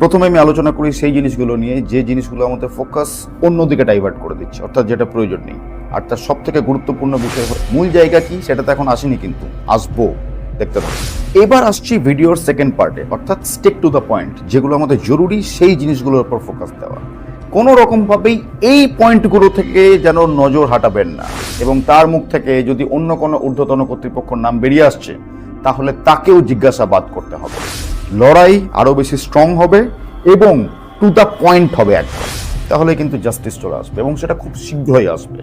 প্রথমে আমি আলোচনা করি সেই জিনিসগুলো নিয়ে, যে জিনিসগুলো আমাদের ফোকাস অন্যদিকে ডাইভার্ট করে দিচ্ছে, অর্থাৎ যেটা প্রয়োজন নেই। আর তার সব থেকে গুরুত্বপূর্ণ বিষয় মূল জায়গা কি? সেটা তো এখন আসেনি কিন্তু, আসব, দেখতে পাবো এবার আসছি ভিডিওর সেকেন্ড পার্টে অর্থাৎ স্টেক টু দ্য পয়েন্ট যেগুলো আমাদের জরুরি, সেই জিনিসগুলোর উপর ফোকাস দেওয়া। কোনো রকমভাবেই এই পয়েন্টগুলো থেকে যেন নজর হাঁটাবেন না, এবং তার মুখ থেকে যদি অন্য কোনো ঊর্ধ্বতন কর্তৃপক্ষের নাম বেরিয়ে আসছে, তাহলে তাকেও জিজ্ঞাসাবাদ করতে হবে। লড়াই আরও বেশি স্ট্রং হবে এবং টু দ্য পয়েন্ট হবে একদম তাহলে কিন্তু জাস্টিস চলে আসবে এবং সেটা খুব শীঘ্রই আসবে।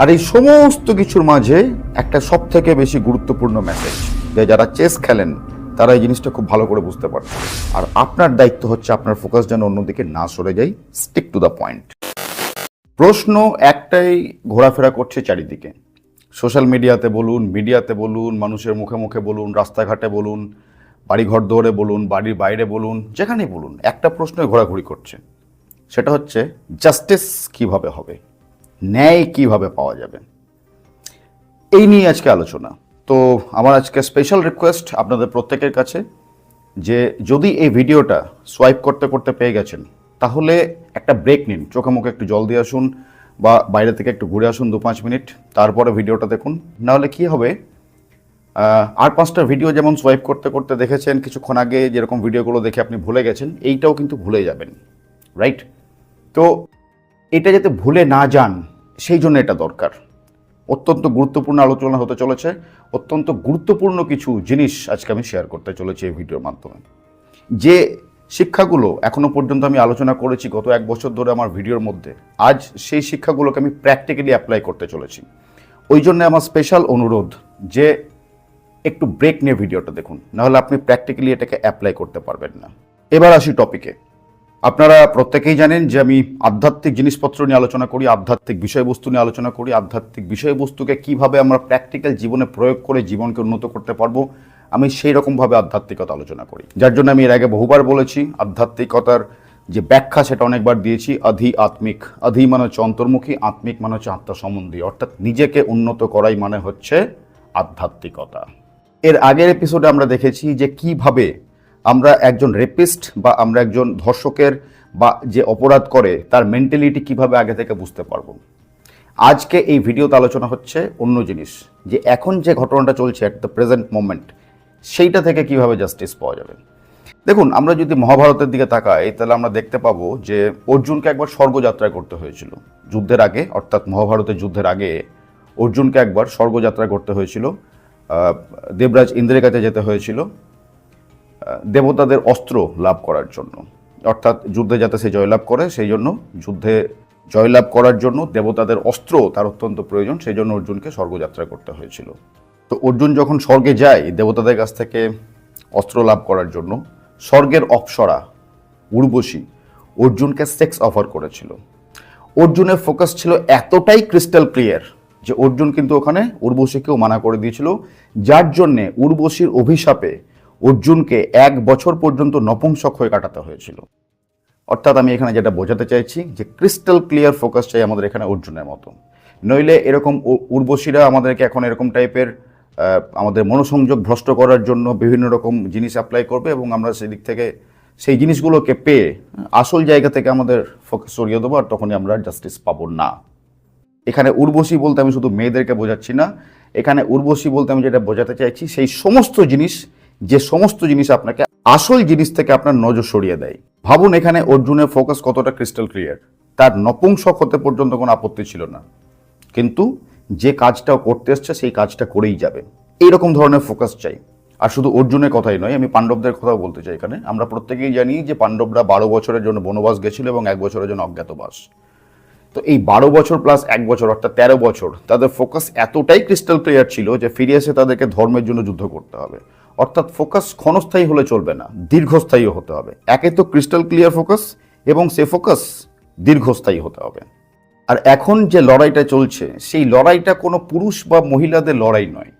আর এই সমস্ত কিছুর মাঝে একটা সব থেকে বেশি গুরুত্বপূর্ণ মেসেজ যে যারা চেস খেলেন, তারা এই জিনিসটা খুব ভালো করে বুঝতে পারছে আর আপনার দায়িত্ব হচ্ছে আপনার ফোকাস যেন অন্যদিকে না সরে যায়। স্টিক টু দ্য পয়েন্ট প্রশ্ন একটাই ঘোরাফেরা করছে চারিদিকে। সোশ্যাল মিডিয়াতে বলুন মিডিয়াতে বলুন, মানুষের মুখে মুখে বলুন, রাস্তাঘাটে বলুন বাড়িঘর দৌড়ে বলুন, বাড়ির বাইরে বলুন, যেখানেই বলুন, একটা প্রশ্নই ঘোরাঘুরি করছে সেটা হচ্ছে জাস্টিস কীভাবে হবে? ন্যায় কীভাবে পাওয়া যাবে? এই নিয়ে আজকে আলোচনা। তো আমার আজকে স্পেশাল রিকোয়েস্ট আপনাদের প্রত্যেকের কাছে যে, যদি এই ভিডিওটা সোয়াইপ করতে করতে পেয়ে গেছেন, তাহলে একটা ব্রেক নিন। চোখে মুখে একটু জল দিয়ে আসুন বা বাইরে থেকে একটু ঘুরে আসুন দু পাঁচ মিনিট, তারপরে ভিডিওটা দেখুন। নাহলে কি হবে? আর পাঁচটা ভিডিও যেমন সোয়াইপ করতে করতে দেখেছেন, কিছুক্ষণ আগে যেরকম ভিডিওগুলো দেখে আপনি ভুলে গেছেন, এইটাও কিন্তু ভুলে যাবেন রাইট তো এটা যাতে ভুলে না যান, সেই জন্য এটা দরকার। অত্যন্ত গুরুত্বপূর্ণ আলোচনা হতে চলেছে, অত্যন্ত গুরুত্বপূর্ণ কিছু জিনিস আজকে আমি শেয়ার করতে চলেছি এই ভিডিওর মাধ্যমে। যে শিক্ষাগুলো এখনও পর্যন্ত আমি আলোচনা করেছি গত এক বছর ধরে আমার ভিডিওর মধ্যে, আজ সেই শিক্ষাগুলোকে আমি প্র্যাকটিক্যালি অ্যাপ্লাই করতে চলেছি। ওই জন্য আমার স্পেশাল অনুরোধ যে একটু ব্রেক নিয়ে ভিডিওটা দেখুন, নাহলে আপনি প্র্যাকটিক্যালি এটাকে অ্যাপ্লাই করতে পারবেন না। এবার আসি টপিকে আপনারা প্রত্যেকেই জানেন যে আমি আধ্যাত্মিক জিনিসপত্র নিয়ে আলোচনা করি, আধ্যাত্মিক বিষয়বস্তু নিয়ে আলোচনা করি, আধ্যাত্মিক বিষয়বস্তুকে কীভাবে আমরা প্র্যাকটিক্যাল জীবনে প্রয়োগ করে জীবনকে উন্নত করতে পারব, আমি সেই রকমভাবে আধ্যাত্মিকতা আলোচনা করি। যার জন্য আমি এর আগে বহুবার বলেছি, আধ্যাত্মিকতার যে ব্যাখ্যা সেটা অনেকবার দিয়েছি, আধি আত্মিক, আধি মানে হচ্ছে অন্তর্মুখী, আত্মিক মানে হচ্ছে আত্মা সম্বন্ধী অর্থাৎ নিজেকে উন্নত করাই মানে হচ্ছে আধ্যাত্মিকতা। এর আগের এপিসোডে আমরা দেখেছি যে কীভাবে আমরা একজন রেপিস্ট বা আমরা একজন ধর্ষকের বা যে অপরাধ করে, তার মেন্টালিটি কীভাবে আগে থেকে বুঝতে পারব। আজকে এই ভিডিওতে আলোচনা হচ্ছে অন্য জিনিস, যে এখন যে ঘটনাটা চলছে অ্যাট দ্য প্রেজেন্ট মোমেন্ট সেইটা থেকে কীভাবে জাস্টিস পাওয়া যাবে। দেখুন, আমরা যদি মহাভারতের দিকে তাকাই, তাহলে আমরা দেখতে পাবো যে অর্জুনকে একবার স্বর্গযাত্রা করতে হয়েছিল। যুদ্ধের আগে, অর্থাৎ মহাভারতের যুদ্ধের আগে, অর্জুনকে একবার স্বর্গযাত্রা করতে হয়েছিল। দেবরাজ ইন্দ্রের কাছে যেতে হয়েছিল দেবতাদের অস্ত্র লাভ করার জন্য। অর্থাৎ যুদ্ধে যাতে সে জয়লাভ করে, সেই জন্য যুদ্ধে জয়লাভ করার জন্য দেবতাদের অস্ত্র তার অত্যন্ত প্রয়োজন, সেই জন্য অর্জুনকে স্বর্গযাত্রা করতে হয়েছিল। তো অর্জুন যখন স্বর্গে যায়, দেবতাদের কাছ থেকে অস্ত্র লাভ করার জন্য স্বর্গের অপ্সরা, উর্বশী, অর্জুনকে সেক্স অফার করেছিল। অর্জুনের ফোকাস ছিল এতটাই ক্রিস্টাল ক্লিয়ার যে অর্জুন কিন্তু ওখানে উর্বশীকেও মানা করে দিয়েছিল। যার জন্যে উর্বশীর অভিশাপে অর্জুনকে এক বছর পর্যন্ত নপুংসক হয়ে কাটাতে হয়েছিল। অর্থাৎ আমি এখানে যেটা বোঝাতে চাইছি যে ক্রিস্টাল ক্লিয়ার ফোকাস চাই আমাদের এখানে অর্জুনের মতো। নইলে এরকম উর্বশীরা আমাদেরকে এখন এরকম টাইপের আমাদের মনোসংযোগ ভ্রষ্ট করার জন্য বিভিন্ন রকম জিনিস অ্যাপ্লাই করবে এবং আমরা সেই দিক থেকে সেই জিনিসগুলোকে পেয়ে আসল জায়গা থেকে আমাদের ফোকাস সরিয়ে দেবো আর তখনই আমরা জাস্টিস পাবো না। এখানে উর্বশী বলতে আমি শুধু মেয়েদেরকে বোঝাচ্ছি না, এখানে উর্বশী বলতে আমি যেটা বোঝাতে চাইছি, সেই সমস্ত জিনিস, যে সমস্ত জিনিস আপনাকে আসল জিনিস থেকে আপনার নজর সরিয়ে দেয়। ভাবুন এখানে অর্জুনের ফোকাস কতটা ক্রিস্টাল ক্লিয়ার তার নপুংসক হতে পর্যন্ত কোনো আপত্তি ছিল না। কিন্তু যে কাজটা করতে এসছে, সেই কাজটা করেই যাবে। এইরকম ধরনের ফোকাস চাই। আর শুধু অর্জুনের কথাই নয়, আমি পাণ্ডবদের কথাও বলতে চাই এখানে। আমরা প্রত্যেকেই জানি যে পাণ্ডবরা বারো বছরের জন্য বনবাস গেছিল এবং এক বছরের জন্য অজ্ঞাতবাস। তো এই বারো বছর প্লাস এক বছর, অর্থাৎ তেরো বছর, তাদের ফোকাস এতটাই ক্রিস্টাল ক্লিয়ার ছিল যে ফিরে এসে তাদেরকে ধর্মের জন্য যুদ্ধ করতে হবে। অর্থাৎ ফোকাস ক্ষণস্থায়ী হলে চলবে না, দীর্ঘস্থায়ী হতে হবে। একে তো ক্রিস্টাল ক্লিয়ার ফোকাস এবং সে ফোকাস দীর্ঘস্থায়ী হতে হবে। আর এখন যে লড়াইটা চলছে, সেই লড়াইটা কোনো পুরুষ বা মহিলাদের লড়াই নয়।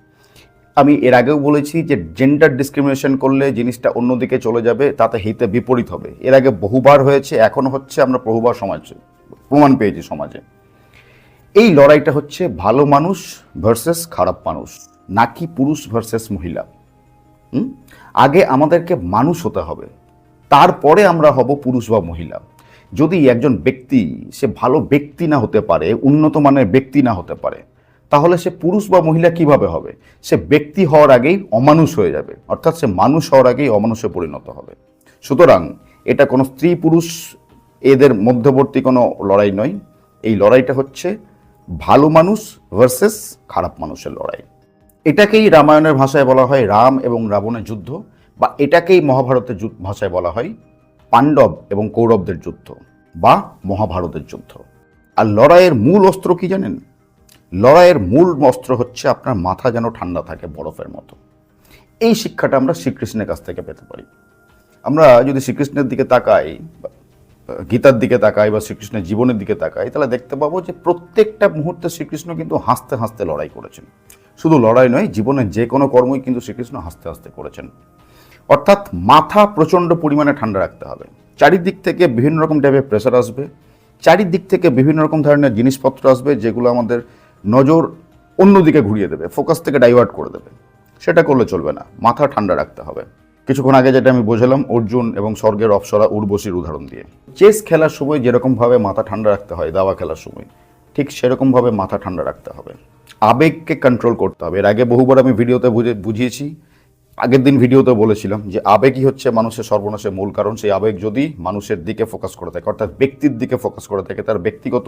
আমি এর আগেও বলেছি যে জেন্ডার ডিসক্রিমিনেশন করলে জিনিসটা অন্যদিকে চলে যাবে, তাতে হিতে বিপরীত হবে। এর আগে বহুবার হয়েছে, এখন হচ্ছে, আমরা বহুবার সমাজে। প্রমাণ পেয়েছি সমাজে। এই লড়াইটা হচ্ছে ভালো মানুষ ভার্সেস খারাপ মানুষ, নাকি পুরুষ ভার্সেস মহিলা? আগে আমাদেরকে মানুষ হতে হবে, তারপরে আমরা হব পুরুষ বা মহিলা। যদি একজন ব্যক্তি, সে ভালো ব্যক্তি না হতে পারে, উন্নত মানের ব্যক্তি না হতে পারে, তাহলে সে পুরুষ বা মহিলা কীভাবে হবে? সে ব্যক্তি হওয়ার আগেই অমানুষ হয়ে যাবে, অর্থাৎ সে মানুষ হওয়ার আগেই অমানুষে পরিণত হবে। সুতরাং এটা কোনো স্ত্রী পুরুষ এদের মধ্যবর্তী কোনো লড়াই নয়। এই লড়াইটা হচ্ছে ভালো মানুষ ভার্সেস খারাপ মানুষের লড়াই। এটাকেই রামায়ণের ভাষায় বলা হয় রাম এবং রাবণের যুদ্ধ বা এটাকেই মহাভারতের ভাষায় বলা হয় পাণ্ডব এবং কৌরবদের যুদ্ধ বা মহাভারতের যুদ্ধ। আর লড়াইয়ের মূল অস্ত্র কি জানেন? লড়াইয়ের মূল অস্ত্র হচ্ছে আপনার মাথা যেন ঠান্ডা থাকে বরফের মতো। এই শিক্ষাটা আমরা শ্রীকৃষ্ণের কাছ থেকে পেতে পারি। আমরা যদি শ্রীকৃষ্ণের দিকে তাকাই গীতার দিকে তাকাই বা শ্রীকৃষ্ণের জীবনের দিকে তাকাই, তাহলে দেখতে পাবো যে প্রত্যেকটা মুহূর্তে শ্রীকৃষ্ণ কিন্তু হাসতে হাসতে লড়াই করেছেন। শুধু লড়াই নয়, জীবনের যে কোনো কর্মই কিন্তু শ্রীকৃষ্ণ হাসতে হাসতে করেছেন। অর্থাৎ মাথা প্রচণ্ড পরিমাণে ঠান্ডা রাখতে হবে। চারিদিক থেকে বিভিন্ন রকম টাইপের প্রেশার আসবে। চারিদিক থেকে বিভিন্ন রকম ধরনের জিনিসপত্র আসবে যেগুলো আমাদের নজর অন্যদিকে ঘুরিয়ে দেবে ফোকাস থেকে ডাইভার্ট করে দেবে। সেটা করলে চলবে না, মাথা ঠান্ডা রাখতে হবে। কিছুক্ষণ আগে যেটা আমি বোঝালাম, অর্জুন এবং স্বর্গের অপসরা উর্বশীর উদাহরণ দিয়ে। চেস খেলার সময় যেরকমভাবে মাথা ঠান্ডা রাখতে হয়, দাবা খেলার সময়, ঠিক সেরকমভাবে মাথা ঠান্ডা রাখতে হবে। আবেগকে কন্ট্রোল করতে হবে। এর আগে বহুবার আমি ভিডিওতে বুঝে বুঝিয়েছি, আগের দিন ভিডিওতে বলেছিলাম যে আবেগই হচ্ছে মানুষের সর্বনাশের মূল কারণ। সেই আবেগ যদি মানুষের দিকে ফোকাস করে থাকে, অর্থাৎ ব্যক্তির দিকে ফোকাস করে থাকে, তার ব্যক্তিগত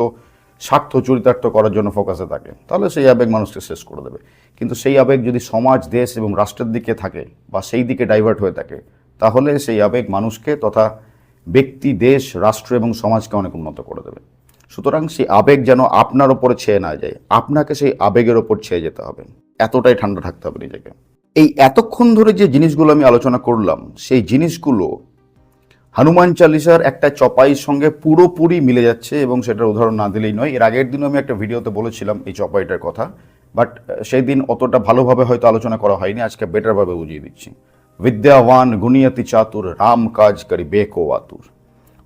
স্বার্থ চরিতার্থ করার জন্য ফোকাসে থাকে, তাহলে সেই আবেগ মানুষকে শেষ করে দেবে। কিন্তু সেই আবেগ যদি সমাজ, দেশ এবং রাষ্ট্রের দিকে থাকে বা সেই দিকে ডাইভার্ট হয়ে থাকে, তাহলে সেই আবেগ মানুষকে তথা ব্যক্তি, দেশ, রাষ্ট্র এবং সমাজকে অনেক উন্নত করে দেবে। সুতরাং সেই আবেগ যেন আপনার ওপরে ছেয়ে না যায়, আপনাকে সেই আবেগের ওপর ছেয়ে যেতে হবে। এতটাই ঠান্ডা থাকতে হবে নিজেকে। এই এতক্ষণ ধরে যে জিনিসগুলো আমি আলোচনা করলাম, সেই জিনিসগুলো হনুমান চালিসার একটা চপাইয়ের সঙ্গে পুরোপুরি মিলে যাচ্ছে এবং সেটার উদাহরণ না দিলেই নয়। এর আগের দিনও আমি একটা ভিডিওতে বলেছিলাম এই চপাইটার কথা, বাট সেই দিন অতটা ভালোভাবে হয়তো আলোচনা করা হয়নি, আজকে বেটারভাবে বুঝিয়ে দিচ্ছি। বিদ্যাবান গুণিয়াতি চাতুর, রাম কাজ করি বেকো আতুর।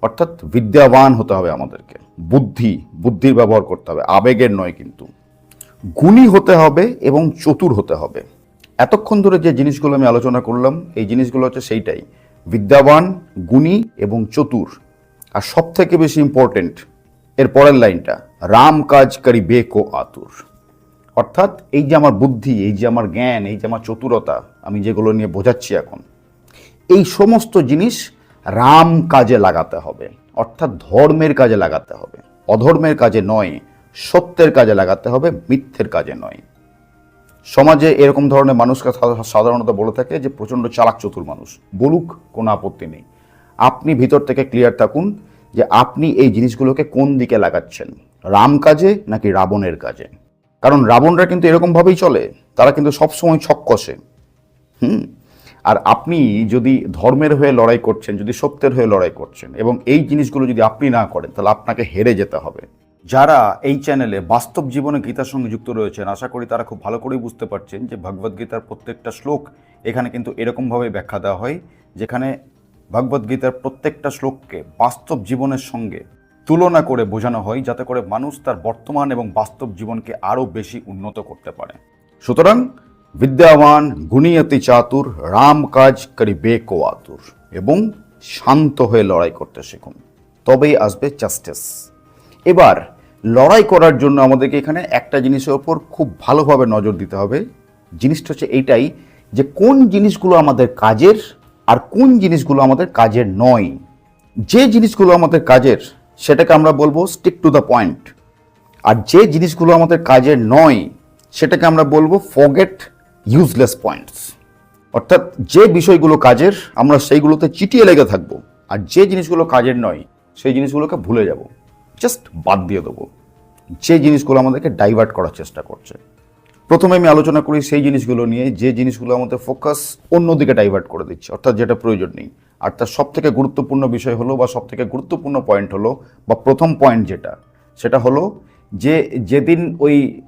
অর্থাৎ বিদ্যাবান হতে হবে আমাদেরকে। বুদ্ধি, বুদ্ধির ব্যবহার করতে হবে, আবেগের নয় কিন্তু। গুণী হতে হবে এবং চতুর হতে হবে। এতক্ষণ ধরে যে জিনিসগুলো আমি আলোচনা করলাম, এই জিনিসগুলো হচ্ছে সেইটাই। বিদ্যাবান, গুণী এবং চতুর। আর সব থেকে বেশি ইম্পর্টেন্ট এর পরের লাইনটা, রাম কাজ করি বেকো আতুর। অর্থাৎ এই যে আমার বুদ্ধি, এই যে আমার জ্ঞান, এই যে আমার চতুরতা, আমি যেগুলো নিয়ে বোঝাচ্ছি এখন, এই সমস্ত জিনিস রাম কাজে লাগাতে হবে। অর্থাৎ ধর্মের কাজে লাগাতে হবে। অধর্মের কাজে নয়, সত্যের কাজে লাগাতে হবে, মিথ্যের কাজে নয়। সমাজে এরকম ধরনের মানুষকে সাধারণত বলে থাকে যে প্রচণ্ড চালাক চতুর মানুষ। বলুক কোনো আপত্তি নেই। আপনি ভিতর থেকে ক্লিয়ার থাকুন যে আপনি এই জিনিসগুলোকে কোন দিকে লাগাচ্ছেন? রাম কাজে নাকি রাবণের কাজে? কারণ রাবণরা কিন্তু এরকমভাবেই চলে। তারা কিন্তু সবসময় ছক কষে। হুম? আর আপনি যদি ধর্মের হয়ে লড়াই করছেন, যদি সত্যের হয়ে লড়াই করছেন এবং এই জিনিসগুলো যদি আপনি না করেন, তাহলে আপনাকে হেরে যেতে হবে। যারা এই চ্যানেলে বাস্তব জীবনে গীতার সঙ্গে যুক্ত রয়েছেন, আশা করি তারা খুব ভালো করেই বুঝতে পারছেন যে ভগবদ্গীতার প্রত্যেকটা শ্লোক এখানে কিন্তু এরকমভাবে ব্যাখ্যা দেওয়া হয়, যেখানে ভগবদ্গীতার প্রত্যেকটা শ্লোককে বাস্তব জীবনের সঙ্গে তুলনা করে বোঝানো হয়, যাতে করে মানুষ তার বর্তমান এবং বাস্তব জীবনকে আরও বেশি উন্নত করতে পারে। সুতরাং বিদ্যাবান গুণিয়তি চাতুর, রাম কাজ করি বেকো আতুর, এবং শান্ত হয়ে লড়াই করতে শিখুন। তবেই আসবে জাস্টিস এবার লড়াই করার জন্য আমাদেরকে এখানে একটা জিনিসের ওপর খুব ভালোভাবে নজর দিতে হবে। জিনিসটা হচ্ছে এইটাই যে কোন জিনিসগুলো আমাদের কাজের আর কোন জিনিসগুলো আমাদের কাজের নয়। যে জিনিসগুলো আমাদের কাজের, সেটাকে আমরা বলব স্টিক টু দ্য পয়েন্ট আর যে জিনিসগুলো আমাদের কাজের নয়, সেটাকে আমরা বলব ফগেট ইউজলেস পয়েন্টস অর্থাৎ যে বিষয়গুলো কাজের, আমরা সেইগুলোতে চিটিয়ে লেগে থাকব। আর যে জিনিসগুলো কাজের নয়, সেই জিনিসগুলোকে ভুলে যাব। জাস্ট বাদ দিয়ে দেবো। যে জিনিসগুলো আমাদেরকে ডাইভার্ট করার চেষ্টা করছে। প্রথমে আমি আলোচনা করি সেই জিনিসগুলো নিয়ে, যে জিনিসগুলো আমাদের ফোকাস অন্যদিকে ডাইভার্ট করে দিচ্ছে, অর্থাৎ যেটা প্রয়োজন নেই। আর তার সব থেকে গুরুত্বপূর্ণ বিষয় হলো বা সব থেকে গুরুত্বপূর্ণ পয়েন্ট হলো, বা প্রথম পয়েন্ট যেটা, সেটা হলো যে যেদিন ওই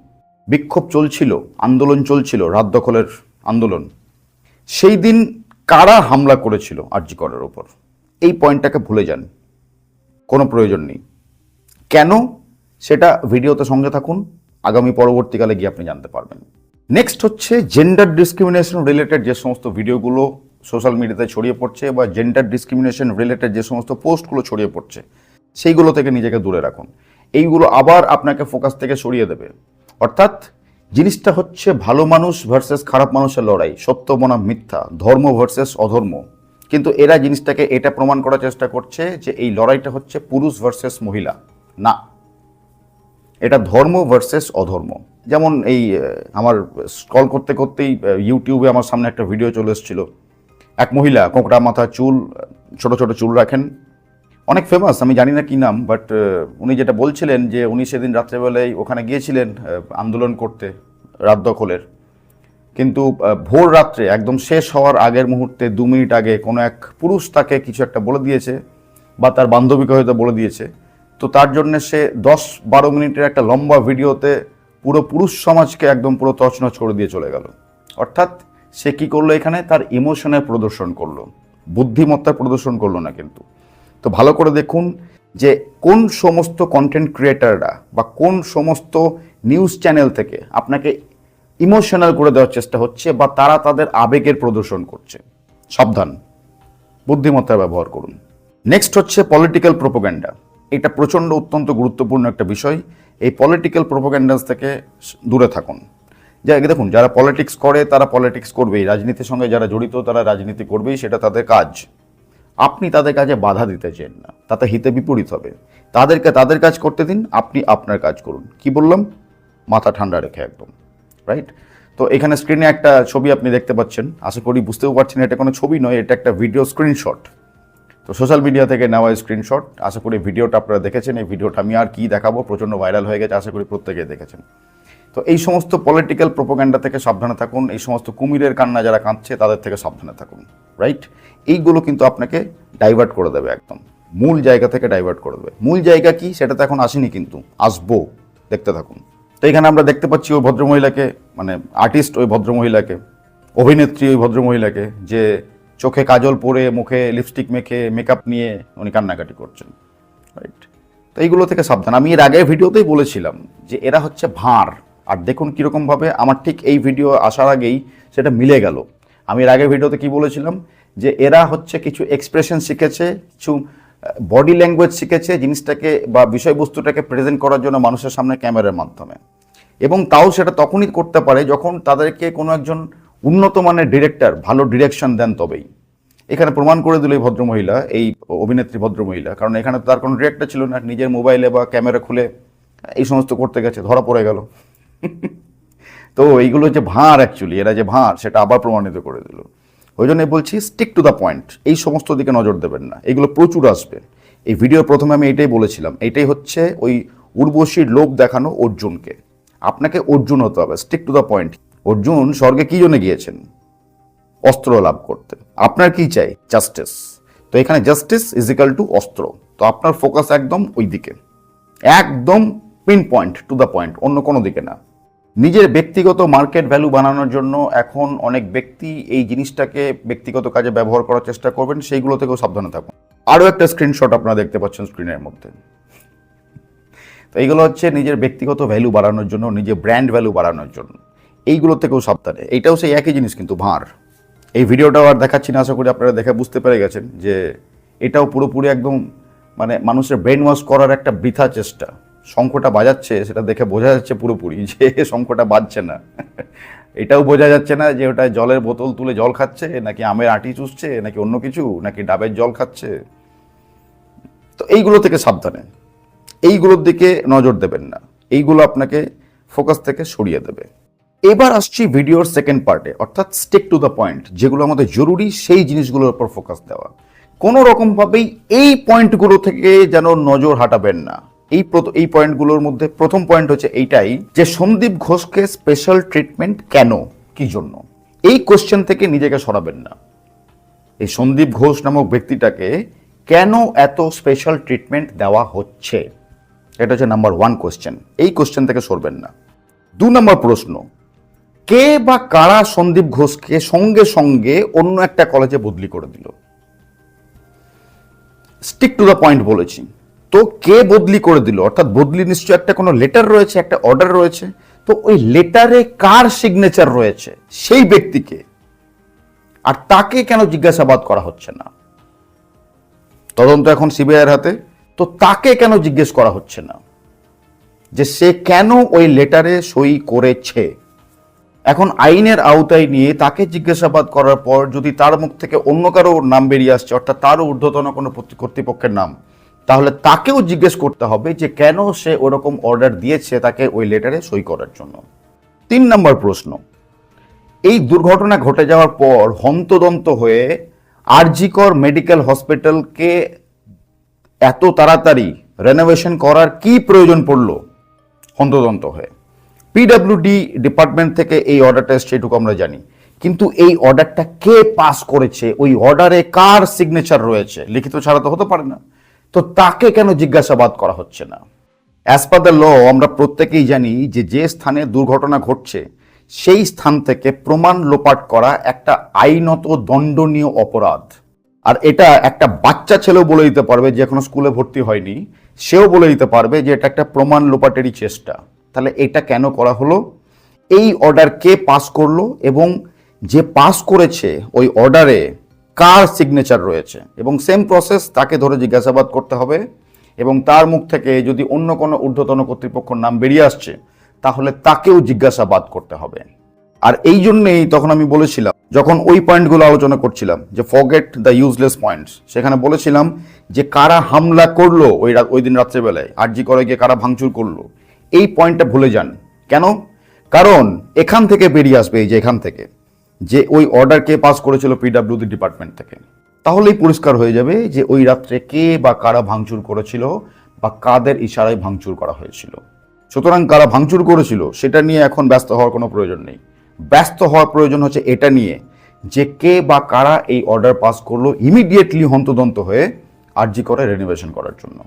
বিক্ষোভ চলছিল, আন্দোলন চলছিল, রাত দখলের আন্দোলন, সেই দিন কারা হামলা করেছিল আরজিকরের ওপর? এই পয়েন্টটাকে ভুলে যান। কোনো প্রয়োজন নেই। কেন? সেটা ভিডিওতে সঙ্গে থাকুন। আগামী পরবর্তীকালে গিয়ে আপনি জানতে পারবেন। নেক্সট হচ্ছে জেন্ডার ডিসক্রিমিনেশন রিলেটেড যে সমস্ত ভিডিওগুলো সোশ্যাল মিডিয়াতে ছড়িয়ে পড়ছে বা জেন্ডার ডিসক্রিমিনেশন রিলেটেড যে সমস্ত পোস্টগুলো ছড়িয়ে পড়ছে, সেইগুলো থেকে নিজেকে দূরে রাখুন। এইগুলো আবার আপনাকে ফোকাস থেকে সরিয়ে দেবে। অর্থাৎ জিনিসটা হচ্ছে ভালো মানুষ ভার্সেস খারাপ মানুষের লড়াই। সত্য বনাম মিথ্যা, ধর্ম ভার্সেস অধর্ম। কিন্তু এরা জিনিসটাকে এটা প্রমাণ করার চেষ্টা করছে যে এই লড়াইটা হচ্ছে পুরুষ ভার্সেস মহিলা। না। এটা ধর্ম ভার্সেস অধর্ম। যেমন এই আমার স্ক্রল করতে করতেই ইউটিউবে আমার সামনে একটা ভিডিও চলে এসেছিল। এক মহিলা কোঁকড়া মাথা চুল, ছোট ছোট চুল রাখেন। অনেক ফেমাস আমি জানি না কি নাম বাট উনি যেটা বলছিলেন যে উনি সেদিন রাত্রেবেলায় ওখানে গিয়েছিলেন আন্দোলন করতে, রাত দখলের। কিন্তু ভোর রাত্রে, একদম শেষ হওয়ার আগের মুহূর্তে দু মিনিট আগে কোনো এক পুরুষ তাকে কিছু একটা বলে দিয়েছে, বা তার বান্ধবীকে হয়তো বলে দিয়েছে। তো তার জন্য সে দশ বারো মিনিটের একটা লম্বা ভিডিওতে পুরো পুরুষ সমাজকে একদম পুরো তছনছ করে দিয়ে চলে গেল। অর্থাৎ সে কি করল এখানে? তার ইমোশনের প্রদর্শন করল। বুদ্ধিমত্তার প্রদর্শন করল না কিন্তু। তো ভালো করে দেখুন যে কোন সমস্ত কন্টেন্ট ক্রিয়েটাররা বা কোন সমস্ত নিউজ চ্যানেল থেকে আপনাকে ইমোশনাল করে দেওয়ার চেষ্টা হচ্ছে বা তারা তাদের আবেগের প্রদর্শন করছে। সাবধান। বুদ্ধিমত্তার ব্যবহার করুন। নেক্সট হচ্ছে পলিটিক্যাল প্রোপোগ্যান্ডা এটা প্রচণ্ড অত্যন্ত গুরুত্বপূর্ণ একটা বিষয়। এই পলিটিক্যাল প্রোপোগ্যান্ডাস থেকে দূরে থাকুন। যা দেখুন, যারা পলিটিক্স করে, তারা পলিটিক্স করবেই। রাজনীতির সঙ্গে যারা জড়িত, তারা রাজনীতি করবেই, সেটা তাদের কাজ। আপনি তাদের কাজে বাধা দিতে চান না। তাতে হিতে বিপরীত হবে। তাদেরকে তাদের কাজ করতে দিন, আপনি আপনার কাজ করুন। কি বললাম? মাথা ঠান্ডা রেখে একদম। রাইট তো এখানে স্ক্রিনে একটা ছবি আপনি দেখতে পাচ্ছেন। আশা করি বুঝতেও পারছেন, এটা কোনো ছবি নয়, এটা একটা ভিডিও স্ক্রিনশট তো সোশ্যাল মিডিয়া থেকে নেওয়া স্ক্রিনশট। আশা করি ভিডিওটা আপনারা দেখেছেন। এই ভিডিওটা আমি আর কি দেখাবো? প্রচণ্ড ভাইরাল হয়ে গেছে, আশা করি প্রত্যেকেই দেখেছেন। তো এই সমস্ত পলিটিক্যাল প্রোপোগ্যান্ডা থেকে সাবধানে থাকুন। এই সমস্ত কুমিরের কান্না যারা কাঁদছে, তাদের থেকে সাবধানে থাকুন। রাইট এইগুলো কিন্তু আপনাকে ডাইভার্ট করে দেবে একদম। মূল জায়গা থেকে ডাইভার্ট করে দেবে। মূল জায়গা কি? সেটা তো এখন আসেনি কিন্তু। আসব। দেখতে থাকুন। তো এখানে আমরা দেখতে পাচ্ছি ওই ভদ্রমহিলাকে মানে আর্টিস্ট ওই ভদ্রমহিলাকে, অভিনেত্রী ওই ভদ্রমহিলাকে, যে চোখে কাজল পরে, মুখে লিপস্টিক মেখে মেকআপ নিয়ে উনি কান্নাকাটি করছেন রাইট তো এইগুলো থেকে সাবধান। আমি এর আগের ভিডিওতেই বলেছিলাম যে এরা হচ্ছে ভাঁড়। আর দেখুন কীরকমভাবে আমার ঠিক এই ভিডিও আসার আগেই সেটা মিলে গেল। আমি এর আগের ভিডিওতে কি বলেছিলাম? যে এরা হচ্ছে কিছু এক্সপ্রেশন শিখেছে, কিছু বডি ল্যাঙ্গুয়েজ শিখেছে জিনিসটাকে বা বিষয়বস্তুটাকে প্রেজেন্ট করার জন্য মানুষের সামনে ক্যামেরার মাধ্যমে। এবং তাও সেটা তখনই করতে পারে যখন তাদেরকে কোনো একজন উন্নত মানের ডিরেক্টর ভালো ডিরেকশন দেন তবেই। এখানে প্রমাণ করে দিল এই ভদ্রমহিলা, এই অভিনেত্রী ভদ্রমহিলা, কারণ এখানে তার কোনো ডিরেক্টর ছিল না, নিজের মোবাইলে বা ক্যামেরা খুলে এই সমস্ত করতে গেছে, ধরা পড়ে গেল। তো এইগুলো যে ভাঁড় অ্যাকচুয়ালি এরা যে ভাঁড়, সেটা আবার প্রমাণিত করে দিল। ওই জন্য বলছি স্টিক টু দ্য পয়েন্ট এই সমস্ত দিকে নজর দেবেন না। এগুলো প্রচুর আসবে। এই ভিডিওর প্রথমে আমি এটাই বলেছিলাম এইটাই হচ্ছে ওই উর্বশীর লোভ দেখানো অর্জুনকে। আপনাকে অর্জুন হতে হবে stick to the point Arjun স্বর্গে কি জন্য গিয়েছেন? অস্ত্র লাভ করতে। আপনার কি চাই? জাস্টিস তো এখানে জাস্টিস ইজিক্যাল টু অস্ত্র। তো আপনার ফোকাস একদম ওই দিকে একদম pin point to the point অন্য কোনো দিকে না। নিজের ব্যক্তিগত মার্কেট ভ্যালু বানানোর জন্য এখন অনেক ব্যক্তি এই জিনিসটাকে ব্যক্তিগত কাজে ব্যবহার করার চেষ্টা করবেন, সেইগুলো থেকেও সাবধানে থাকুন। আরও একটা স্ক্রিনশট আপনারা দেখতে পাচ্ছেন স্ক্রিনের মধ্যে। তো এইগুলো হচ্ছে নিজের ব্যক্তিগত ভ্যালু বাড়ানোর জন্য, নিজের ব্র্যান্ড ভ্যালু বাড়ানোর জন্য। এইগুলো থেকেও সাবধানে। এইটাও সেই একই জিনিস কিন্তু ভাঁড়। এই ভিডিওটাও আর দেখাচ্ছি না, আশা করি আপনারা দেখে বুঝতে পেরে গেছেন যে এটাও পুরোপুরি একদম মানে মানুষের ব্রেন ওয়াশ করার একটা বৃথা চেষ্টা। শঙ্খটা বাজাচ্ছে, সেটা দেখে বোঝা যাচ্ছে পুরোপুরি যে শঙ্খটা বাজছে না। এটাও বোঝা যাচ্ছে না যে ওটা জলের বোতল তুলে জল খাচ্ছে, নাকি আমের আটি চুষছে, নাকি অন্য কিছু, নাকি ডাবের জল খাচ্ছে। তো এইগুলো থেকে সাবধানে। এইগুলোর দিকে নজর দেবেন না। এইগুলো আপনাকে ফোকাস থেকে সরিয়ে দেবে। এবার আসছি ভিডিওর সেকেন্ড পার্টে অর্থাৎ স্টেক টু দ্য পয়েন্ট যেগুলো আমাদের জরুরি, সেই জিনিসগুলোর উপর ফোকাস দেওয়া। কোনো রকমভাবেই এই পয়েন্টগুলো থেকে যেন নজর হাঁটাবেন না। এই এই পয়েন্টগুলোর মধ্যে প্রথম পয়েন্ট হচ্ছে এইটাই যে সন্দীপ ঘোষকে স্পেশাল ট্রিটমেন্ট কেন? কি জন্য? এই কোশ্চেন থেকে নিজেকে সরাবেন না। এই সন্দীপ ঘোষ নামক ব্যক্তিটাকে কেন এত স্পেশাল ট্রিটমেন্ট দেওয়া হচ্ছে? এটা হচ্ছে নাম্বার ওয়ান কোশ্চেন এই কোশ্চেন থেকে সরবেন না। দু নম্বর প্রশ্ন। কে বা কারা সন্দীপ ঘোষকে সঙ্গে সঙ্গে অন্য একটা কলেজে বদলি করে দিল? স্টিক টু দ্য পয়েন্ট বলেছি। তো কে বদলি করে দিল? অর্থাৎ বদলি নিশ্চয় একটা কোনো লেটার রয়েছে, একটা অর্ডার রয়েছে। তো ওই লেটারে কার সিগনেচার রয়েছে? সেই ব্যক্তিকে। আর তাকে কেন জিজ্ঞাসাবাদ করা হচ্ছে না? তদন্ত এখন সিবিআইয়ের হাতে। তো তাকে কেন জিজ্ঞেস করা হচ্ছে না? যে সে কেন ওই লেটারে সই করেছে? এখন আইনের আওতায় নিয়ে তাকে জিজ্ঞাসাবাদ করার পর যদি তার মুখ থেকে অন্য কারও নাম বেরিয়ে আসছে, অর্থাৎ তারও ঊর্ধ্বতন কোনো কর্তৃপক্ষের নাম, তাহলে তাকেও জিজ্ঞেস করতে হবে যে কেন সে ওরকম অর্ডার দিয়েছে তাকে ওই লেটারে সই করার জন্য। তিন নম্বর প্রশ্ন, এই দুর্ঘটনা ঘটে যাওয়ার পর হন্তদন্ত হয়ে আরজিকর মেডিকেল হসপিটালকে এত তাড়াতাড়ি রেনোভেশন করার কি প্রয়োজন পড়ল? হন্তদন্ত হয়ে। পিডব্লিউডি ডিপার্টমেন্ট থেকে এই অর্ডারটা এসছে, এটুকু আমরা জানি। কিন্তু এই অর্ডারটা কে পাস করেছে? ওই অর্ডারে কার সিগনেচার রয়েছে? লিখিত ছাড়া তো হতে পারে না। তো তাকে কেন জিজ্ঞাসাবাদ করা হচ্ছে না? অ্যাজ পার দ্য ল আমরা প্রত্যেকেই জানি যে যে স্থানে দুর্ঘটনা ঘটছে, সেই স্থান থেকে প্রমাণ লোপাট করা একটা আইনত দণ্ডনীয় অপরাধ। আর এটা একটা বাচ্চা ছেলেও বলে দিতে পারবে যে এখনও স্কুলে ভর্তি হয়নি, সেও বলে দিতে পারবে যে এটা একটা প্রমাণ লোপাটেরই চেষ্টা। তাহলে এটা কেন করা হলো? এই অর্ডার কে পাস করল এবং যে পাস করেছে ওই অর্ডারে কার সিগনেচার রয়েছে? এবং সেম প্রসেস তাকে ধরে জিজ্ঞাসাবাদ করতে হবে এবং তার মুখ থেকে যদি অন্য কোনো ঊর্ধ্বতন কর্তৃপক্ষের নাম বেরিয়ে আসছে, তাহলে তাকেও জিজ্ঞাসাবাদ করতে হবে। আর এই জন্যেই তখন আমি বলেছিলাম, যখন ওই পয়েন্টগুলো আলোচনা করছিলাম, যে ফরগেট দ্য ইউজলেস পয়েন্টস সেখানে বলেছিলাম যে কারা হামলা করল ওই ওই দিন রাত্রেবেলায়, আরজি করে গিয়ে কারা ভাঙচুর করল এই পয়েন্টটা ভুলে যান। কেন? কারণ এখান থেকে বেরিয়ে আসবে, এই যে এখান থেকে, যে ওই অর্ডার কে পাস করেছিল পিডাব্লিউডি ডিপার্টমেন্ট থেকে। তাহলেই পরিষ্কার হয়ে যাবে যে ওই রাত্রে কে বা কারা ভাঙচুর করেছিল বা কাদের ইশারায় ভাঙচুর করা হয়েছিল। সুতরাং কারা ভাঙচুর করেছিল, সেটা নিয়ে এখন ব্যস্ত হওয়ার কোনো প্রয়োজন নেই। ব্যস্ত হওয়ার প্রয়োজন হচ্ছে এটা নিয়ে যে কে বা কারা এই অর্ডার পাস করল ইমিডিয়েটলি হন্তদন্ত হয়ে আর্জি করে রেনোভেশন করার জন্য।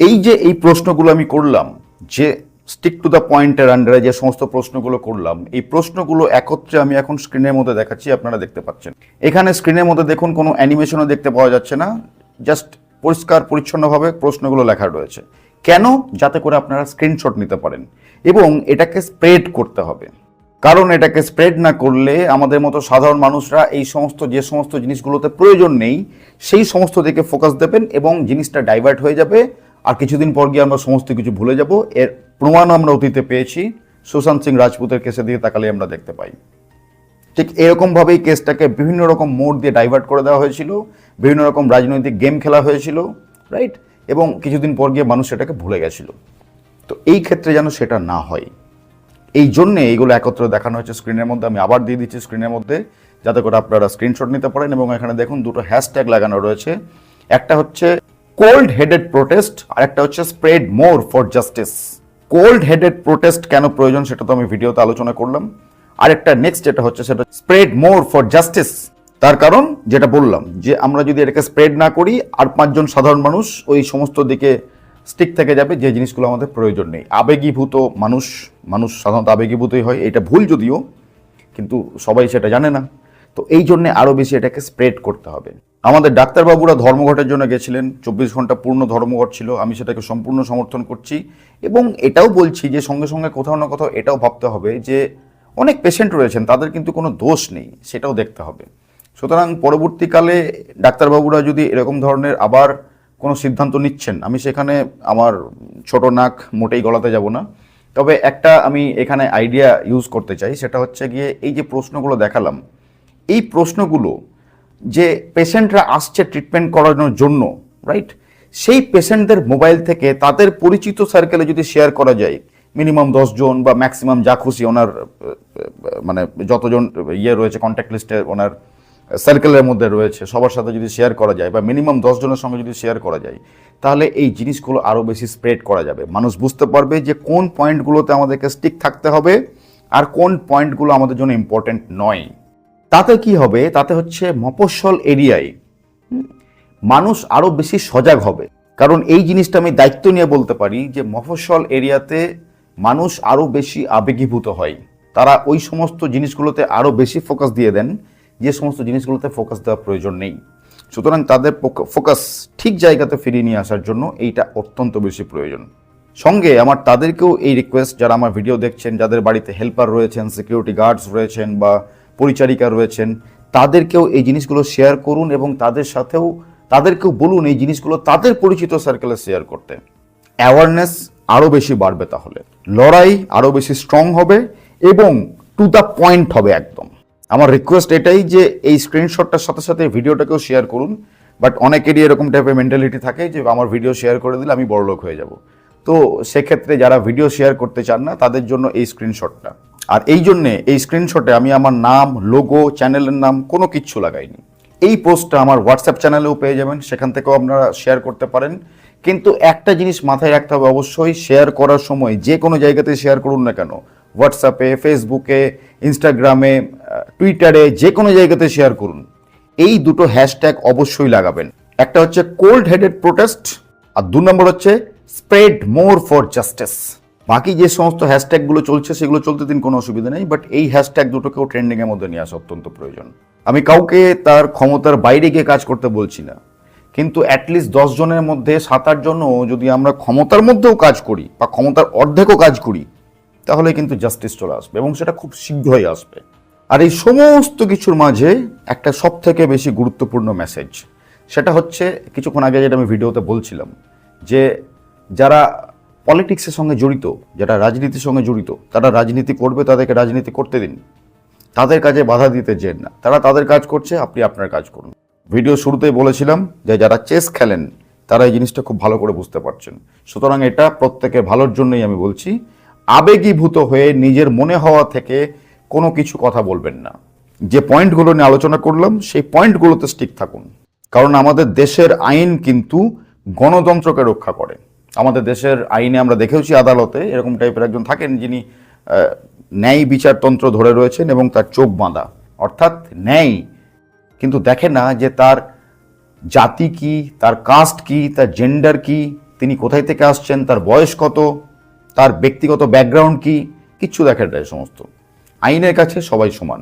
এই যে এই প্রশ্নগুলো আমি করলাম যে স্টিক টু দ্য পয়েন্টের আন্ডারে যে সমস্ত প্রশ্নগুলো করলাম। এই প্রশ্নগুলো একত্রে আমি এখন স্ক্রিনের মধ্যে দেখাচ্ছি, আপনারা দেখতে পাচ্ছেন। এখানে স্ক্রিনের মধ্যে দেখুন, কোনো অ্যানিমেশনও দেখতে পাওয়া যাচ্ছে না। জাস্ট পরিষ্কার, পরিচ্ছন্নভাবে প্রশ্নগুলো লেখা রয়েছে। কেন? যাতে করে আপনারা স্ক্রিনশট নিতে পারেন। এবং এটাকে স্প্রেড করতে হবে। কারণ এটাকে স্প্রেড না করলে আমাদের মতো সাধারণ মানুষরা এই সমস্ত, যে সমস্ত জিনিসগুলোতে প্রয়োজন নেই, সেই সমস্ত দিকে ফোকাস দেবেন এবং জিনিসটা ডাইভার্ট হয়ে যাবে। আর কিছুদিন পর গিয়ে আমরা সমস্ত কিছু ভুলে যাব। এর প্রমাণ আমরা অতীতে পেয়েছি। সুশান্ত সিং রাজপুতের কেসের দিকে তাকালে আমরা দেখতে পাই। ঠিক এরকমভাবেই কেসটাকে বিভিন্ন রকম মোড় দিয়ে ডাইভার্ট করে দেওয়া হয়েছিল, বিভিন্ন রকম রাজনৈতিক গেম খেলা হয়েছিল রাইট এবং কিছুদিন পর গিয়ে মানুষ সেটাকে ভুলে গেছিল। তো এই ক্ষেত্রে যেন সেটা না হয়। এই জন্যে এইগুলো একত্রে দেখানো হয়েছে স্ক্রিনের মধ্যে। আমি আবার দিয়ে দিচ্ছি স্ক্রিনের মধ্যে, যাতে করে আপনারা স্ক্রিনশট নিতে পারেন এবং এখানে দেখুন দুটো হ্যাশট্যাগ লাগানো রয়েছে। একটা হচ্ছে কোল্ড হেডেড প্রোটেস্ট আর একটা হচ্ছে spread more for justice cold headed protest কেন প্রয়োজন সেটা তো আমি ভিডিওতে আলোচনা করলাম। আর একটা নেক্সট যেটা হচ্ছে সেটা স্প্রেড মোর ফর জাস্টিস তার কারণ যেটা বললাম, যে আমরা যদি এটাকে স্প্রেড না করি, আর পাঁচজন সাধারণ মানুষ ওই সমস্ত দিকে স্টিক থেকে যাবে, যে জিনিসগুলো আমাদের প্রয়োজন নেই। আবেগীভূত মানুষ মানুষ সাধারণত আবেগীভূতই হয়, এটা ভুল যদিও, কিন্তু সবাই সেটা জানে না। তো এই জন্যে আরও বেশি এটাকে স্প্রেড করতে হবে। আমাদের ডাক্তারবাবুরা ধর্মঘটের জন্য গেছিলেন, চব্বিশ ঘণ্টা পূর্ণ ধর্মঘট ছিল, আমি সেটাকে সম্পূর্ণ সমর্থন করছি এবং এটাও বলছি যে সঙ্গে সঙ্গে কোথাও না কোথাও এটাও ভাবতে হবে যে অনেক পেশেন্ট রয়েছেন, তাদের কিন্তু কোনো দোষ নেই, সেটাও দেখতে হবে। সুতরাং পরবর্তীকালে ডাক্তারবাবুরা যদি এরকম ধরনের আবার কোনো সিদ্ধান্ত নিচ্ছেন, আমি সেখানে আমার ছোট নাক মোটেই গলাতে যাব না, তবে একটা আমি এখানে আইডিয়া ইউজ করতে চাই, সেটা হচ্ছে গিয়ে এই যে প্রশ্নগুলো দেখালাম এই প্রশ্নগুলো যে পেশেন্টরা আসছে ট্রিটমেন্ট করানোর জন্য রাইট সেই পেশেন্টদের মোবাইল থেকে তাদের পরিচিত সার্কেলে যদি শেয়ার করা যায় মিনিমাম জন বা ম্যাক্সিমাম যা খুশি ওনার মানে যতজন ইয়ে রয়েছে কন্ট্যাক্ট লিস্টে ওনার সার্কেলের মধ্যে রয়েছে, সবার সাথে যদি শেয়ার করা যায় বা মিনিমাম দশ জনের সঙ্গে যদি শেয়ার করা যায়, তাহলে এই জিনিসগুলো আরও বেশি স্প্রেড করা যাবে। মানুষ বুঝতে পারবে যে কোন পয়েন্টগুলোতে আমাদেরকে স্টিক থাকতে হবে আর কোন পয়েন্টগুলো আমাদের জন্য ইম্পর্টেন্ট নয়। তাতে কি হবে? তাতে হচ্ছে মফস্বল এরিয়ায় মানুষ আরও বেশি সজাগ হবে। কারণ এই জিনিসটা আমি দায়িত্ব নিয়ে বলতে পারি যে মফস্বল এরিয়াতে মানুষ আরও বেশি আবেগীভূত হয়। তারা ওই সমস্ত জিনিসগুলোতে আরও বেশি ফোকাস দিয়ে দেন, যে সমস্ত জিনিসগুলোতে ফোকাস দেওয়ার প্রয়োজন নেই। সুতরাং তাদের ফোকাস ঠিক জায়গাতে ফিরিয়ে নিয়ে আসার জন্য এইটা অত্যন্ত বেশি প্রয়োজন। সঙ্গে আমার তাদেরকেও এই রিকোয়েস্ট যারা আমার ভিডিও দেখছেন, যাদের বাড়িতে হেল্পার রয়েছেন সিকিউরিটি গার্ডস রয়েছেন বা পরিচারিকা রয়েছেন, তাদেরকেও এই জিনিসগুলো শেয়ার করুন এবং তাদের সাথেও, তাদেরকেও বলুন এই জিনিসগুলো তাদের পরিচিত সার্কেলে শেয়ার করতে। অ্যাওয়ারনেস আরও বেশি বাড়বে তাহলে। লড়াই আরও বেশি স্ট্রং হবে এবং টু দ্য পয়েন্ট হবে একদম। আমার রিকোয়েস্ট এটাই যে এই স্ক্রিনশটটার সাথে সাথে ভিডিওটাকেও শেয়ার করুন বাট অনেকেরই এরকম টাইপের মেন্টালিটি থাকে যে আমার ভিডিও শেয়ার করে দিলে আমি বড়লোক হয়ে যাব। তো সেক্ষেত্রে যারা ভিডিও শেয়ার করতে চান না, তাদের জন্য এই স্ক্রিনশটটা আর এই জন্যে এই স্ক্রিনশটে আমি আমার নাম লোগো চ্যানেলের নাম কোনো কিচ্ছু লাগাইনি। এই পোস্টটা আমার হোয়াটসঅ্যাপ চ্যানেলেও পেয়ে যাবেন, সেখান থেকেও আপনারা শেয়ার করতে পারেন। কিন্তু একটা জিনিস মাথায় রাখতে হবে অবশ্যই শেয়ার করার সময় যে কোনো জায়গাতে শেয়ার করুন না কেন। হোয়াটসঅ্যাপে ফেসবুকে ইনস্টাগ্রামে টুইটারে যে কোনো জায়গাতে শেয়ার করুন। এই দুটো হ্যাশট্যাগ অবশ্যই লাগাবেন। একটা হচ্ছে কোল্ড হেডেড প্রোটেস্ট আর দু নম্বর হচ্ছে স্প্রেড মোর ফর জাস্টিস বাকি যে সমস্ত হ্যাশট্যাগুলো চলছে, সেগুলো চলতে দিন কোনো অসুবিধা নেই বাট এই হ্যাশট্যাগ দুটোকেও ট্রেন্ডিংয়ের মধ্যে নিয়ে আসা অত্যন্ত প্রয়োজন। আমি কাউকে তার ক্ষমতার বাইরে গিয়ে কাজ করতে বলছি না, কিন্তু অ্যাটলিস্ট দশ জনের মধ্যে সাত আট জনও যদি আমরা ক্ষমতার মধ্যেও কাজ করি বা ক্ষমতার অর্ধেকও কাজ করি, তাহলে কিন্তু জাস্টিস চলে আসবে এবং সেটা খুব শীঘ্রই আসবে। আর এই সমস্ত কিছুর মাঝে একটা সব থেকে বেশি গুরুত্বপূর্ণ মেসেজ সেটা হচ্ছে, কিছুক্ষণ আগে যেটা আমি ভিডিওতে বলছিলাম, যে যারা পলিটিক্সের সঙ্গে জড়িত, যারা রাজনীতির সঙ্গে জড়িত, তারা রাজনীতি করবে, তাদেরকে রাজনীতি করতে দিন। তাদের কাজে বাধা দিতে যেন না। তারা তাদের কাজ করছে, আপনি আপনার কাজ করুন। ভিডিও শুরুতেই বলেছিলাম যে যারা চেস খেলেন, তারা এই জিনিসটা খুব ভালো করে বুঝতে পারছেন। সুতরাং এটা প্রত্যেকের ভালোর জন্যই আমি বলছি, আবেগীভূত হয়ে নিজের মনে হওয়া থেকে কোনো কিছু কথা বলবেন না। যে পয়েন্টগুলো নিয়ে আলোচনা করলাম, সেই পয়েন্টগুলোতে স্টিক থাকুন। কারণ আমাদের দেশের আইন কিন্তু গণতন্ত্রকে রক্ষা করে। আমাদের দেশের আইনে আমরা দেখেওছি আদালতে এরকম টাইপের একজন থাকেন যিনি ন্যায় বিচারতন্ত্র ধরে রয়েছেন এবং তার চোখ বাঁধা। অর্থাৎ ন্যায়, কিন্তু দেখে না যে তার জাতি কি, তার কাস্ট কি, তার জেন্ডার কি, তিনি কোথায় থেকে আসছেন, তার বয়স কত, তার ব্যক্তিগত ব্যাকগ্রাউন্ড কি, কিচ্ছু দেখে না এই সমস্ত। আইনের কাছে সবাই সমান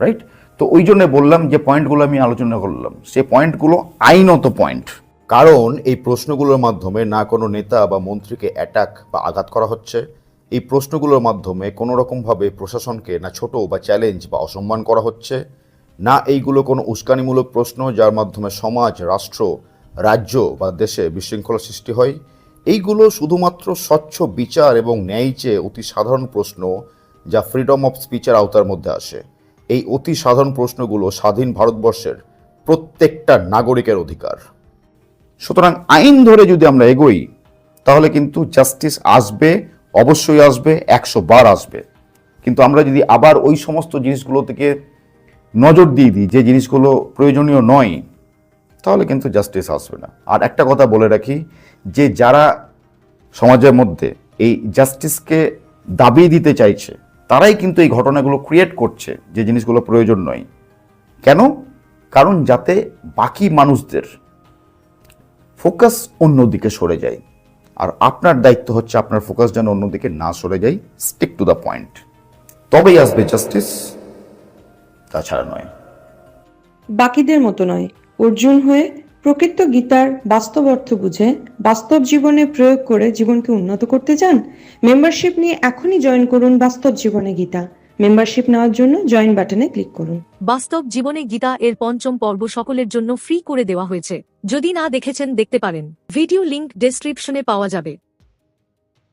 রাইট তো ওই জন্য বললাম যে পয়েন্টগুলো আমি আলোচনা করলাম। সে পয়েন্টগুলো আইনত পয়েন্ট কারণ এই প্রশ্নগুলোর মাধ্যমে না কোনো নেতা বা মন্ত্রীকে অ্যাটাক বা আঘাত করা হচ্ছে। এই প্রশ্নগুলোর মাধ্যমে কোনো রকমভাবে প্রশাসনকে না ছোট বা চ্যালেঞ্জ বা অসম্মান করা হচ্ছে, না এইগুলো কোনো উস্কানিমূলক প্রশ্ন যার মাধ্যমে সমাজ, রাষ্ট্র, রাজ্য বা দেশে বিশৃঙ্খলা সৃষ্টি হয়। এইগুলো শুধুমাত্র স্বচ্ছ বিচার এবং ন্যায় চেয়ে অতি সাধারণ প্রশ্ন যা ফ্রিডম অফ স্পিচের আওতার মধ্যে আসে। এই অতি সাধারণ প্রশ্নগুলো স্বাধীন ভারতবর্ষের প্রত্যেকটা নাগরিকের অধিকার। সুতরাং আইন ধরে যদি আমরা এগোই, তাহলে কিন্তু জাস্টিস আসবে, অবশ্যই আসবে, একশো বার আসবে। কিন্তু আমরা যদি আবার ওই সমস্ত জিনিসগুলো থেকে নজর দিয়ে দিই, যে জিনিসগুলো প্রয়োজনীয় নয়, তাহলে কিন্তু জাস্টিস আসবে না। আর একটা কথা বলে রাখি, যে যারা সমাজের মধ্যে এই জাস্টিসকে দাবি দিতে চাইছে, তারাই কিন্তু এই ঘটনাগুলো ক্রিয়েট করছে, যে জিনিসগুলো প্রয়োজন নয়। কেন? কারণ যাতে বাকি মানুষদের ফোকাস অন্যদিকে সরে যায়। আর আপনার দায়িত্ব হচ্ছে আপনার ফোকাস যেন অন্যদিকে না সরে যায়। স্টিক টু দ্য পয়েন্ট তবেই আসবে জাস্টিস তাছাড়া নয়। বাকিদের মতো নয়। অর্জুন হয়ে প্রকৃত গীতার বাস্তব অর্থ বুঝে বাস্তব জীবনে প্রয়োগ করে জীবনকে উন্নত করতে চান? মেম্বারশিপ নিয়ে এখনই জয়েন করুন বাস্তব জীবনে গীতা। মেম্বারশিপ নেওয়ার জন্য জয়েন বাটনে ক্লিক করুন। বাস্তব জীবনে গীতা এর পঞ্চম পর্ব সকলের জন্য ফ্রি করে দেওয়া হয়েছে। যদি না দেখেছেন দেখতে পারেন। ভিডিও লিংক ডেসক্রিপশনে পাওয়া যাবে।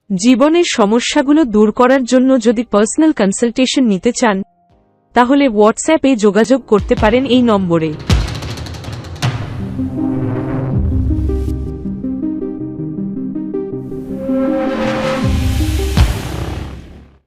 জীবনের সমস্যাগুলো দূর করার জন্য যদি পার্সোনাল কনসালটেশন নিতে চান তাহলে হোয়াটসঅ্যাপে যোগাযোগ করতে পারেন এই নম্বরে।